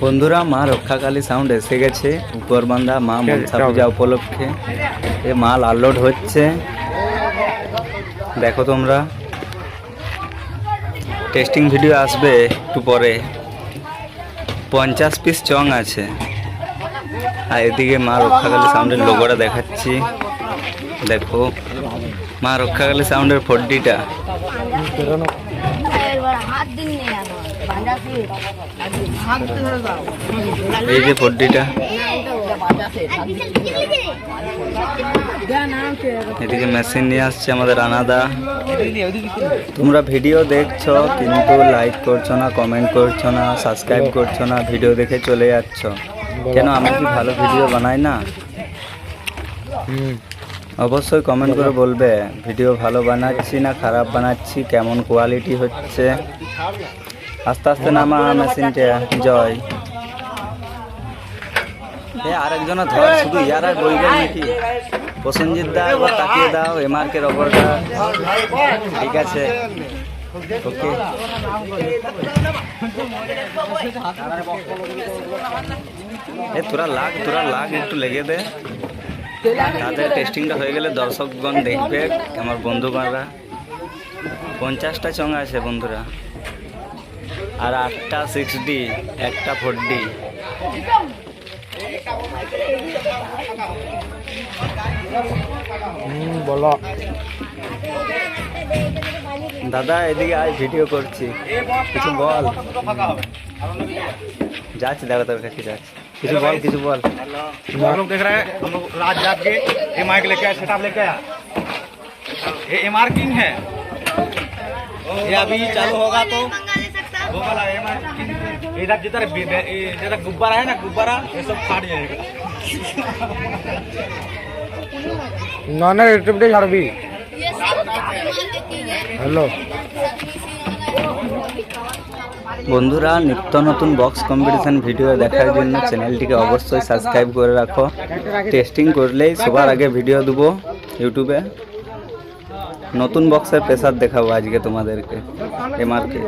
বন্ধুরা মা রক্ষাকালী সাউন্ড এসে গেছে। উপরবান্ধা মা মনসা পূজা উপলক্ষে। এ মাল আনলোড হচ্ছে। দেখো তোমরা। টেস্টিং ভিডিও আসবে একটু পরে। পঞ্চাশ পিস চং আছে। আর এদিকে মা রক্ষাকালী সাউন্ডের লোগোটা দেখাচ্ছি। দেখো। মা রক্ষাকালী সাউন্ডের এবার এই যে ফোরডিটা এদিকে মেশিন নিয়ে আসছে আমাদের আনাদা। তোমরা ভিডিও দেখছ, কিন্তু লাইক করছ না কমেন্ট করছ না সাবস্ক্রাইব করছ না ভিডিও দেখে চলে যাচ্ছ। কেন, আমি কি ভালো ভিডিও বানাই না? অবশ্যই কমেন্ট করে বলবে ভিডিও ভালো বানাচ্ছি না খারাপ বানাচ্ছি কেমন কোয়ালিটি হচ্ছে? আস্তে আস্তে নামা মেশিনটা জয়। এ আরেকজন ধর শুধু ইয়ার আর বলবেন নাকি? প্রসেনজিৎ দা একবার তাকিয়ে দাও এমআরকে রবরটা ঠিক আছে। ওকে। এ তোরা লাগ তোরা লাগ একটু লেগে দে। তাদের টেস্টিংটা হয়ে গেলে দর্শকগণ দেখবে আমার বন্ধুগণরা পঞ্চাশটা চং আছে বন্ধুরা। আর আটটা সিক্স ডি একটা ফোর ডি বলো। দাদা এদিকে আজ ভিডিও করছি। কিছু বল। যাচ্ছি দাদা তোর কাছে যাচ্ছি। किसी बोल किसी बोल हम लोग देख रहे हैं हम लोग रात जाग के ये माइक लेके आया सेटअप लेके आया। ये एम आर किंग है। ये अभी चालू होगा तो वो वाला एम किंग इधर जिधर जिधर गुब्बारा है ना गुब्बारा ये सब फाट जाएगा। नॉन ट्रिप डे झाड़वी हेलो। বন্ধুরা, নিত্য নতুন বক্স কম্পিটিশন ভিডিও দেখার জন্য চ্যানেলটিকে অবশ্যই সাবস্ক্রাইব করে রাখো। টেস্টিং করলেই সবার আগে ভিডিও দেবো ইউটিউবে নতুন বক্সের প্রেসার দেখাবো আজকে তোমাদেরকে এমআরকে